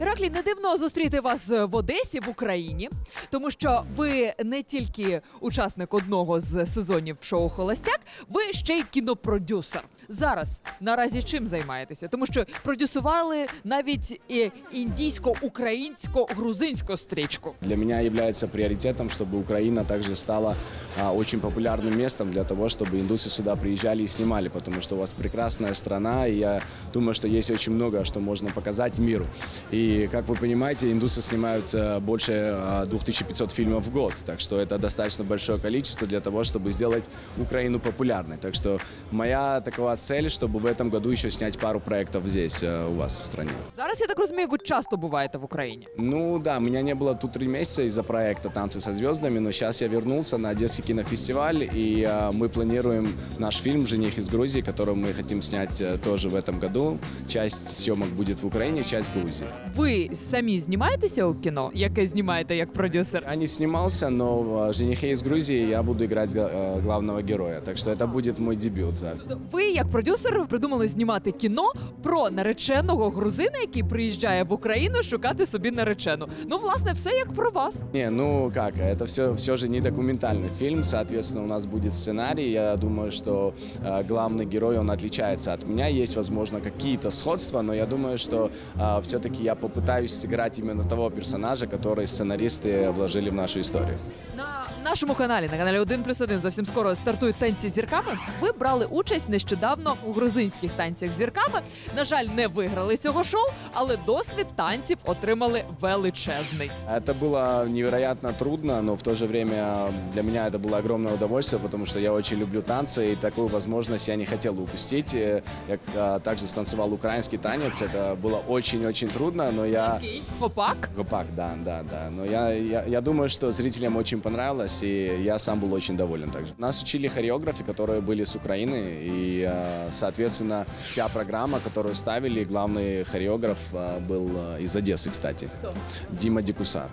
Іраклій, не дивно зустріти вас в Одесі в Україні, тому що ви не тільки учасник одного з сезонів шоу Холостяк, ви ще й кінопродюсер. Зараз наразі чим займаєтеся? Тому що продюсували навіть і індійсько-українсько-грузинську стрічку. Для меня является приоритетом, чтобы Украина также стала а, очень популярным местом для того, чтобы индусы сюда приезжали и снимали, потому что у вас прекрасная страна, и я думаю, что есть очень много, что можно показать миру. И, как вы понимаете, индусы снимают э, больше э, 2500 фильмов в год, так что это достаточно большое количество для того, чтобы сделать Украину популярной. Так что моя такова цель, чтобы в этом году еще снять пару проектов здесь, э, у вас в стране. Зараз я так розумію, ви часто буваєте в Україні. Ну да, меня не было тут три месяца из-за проекта «Танцы со звездами», но сейчас я вернулся на Одесский кинофестиваль, и э, мы планируем наш фильм «Жених из Грузии», который мы хотим снять э, тоже в этом году. Часть съемок будет в Украине, часть в Грузии. Ви самі знімаєтеся у кіно, яке знімаєте як продюсер? Я не снимался, но в «Женихе из Грузии» я буду играть гла- э, главного героя, так что это будет мой дебют. Да. Тобто Ви, як продюсер, придумали знімати кіно про нареченого грузина, який приїжджає в Україну шукати собі наречену. Ну, власне, все як про вас. Не, ну как, это все, все же не документальный фильм, соответственно, у нас будет сценарий. Я думаю, что э, главный герой, он отличается от меня. Есть, возможно, какие-то сходства, но я думаю, что все-таки я попытаюсь сыграть именно того персонажа, который сценаристы вложили в нашу историю. На нашому каналі, на каналі 1 плюс 1, зовсім скоро стартують танці з зірками. Ви брали участь нещодавно у грузинських танцях з зірками. На жаль, не виграли цього шоу, але досвід танців отримали величезний. Это было невероятно трудно, но в то же время для меня это было огромное удовольствие, потому что я очень люблю танцы, и такую возможность я не хотел упустить. Э, Я а, также станцевал украинский танец, это было очень-очень трудно, но я... Хопак. Гопак, да, да, да. Но я, я, я думаю, что зрителям очень понравилось, И я сам был очень доволен также. Нас учили хореографы, которые были с Украины, и, э, соответственно, вся программа, которую ставили, главный хореограф э, был э, из Одессы, кстати. Кто? Дима Дикусар.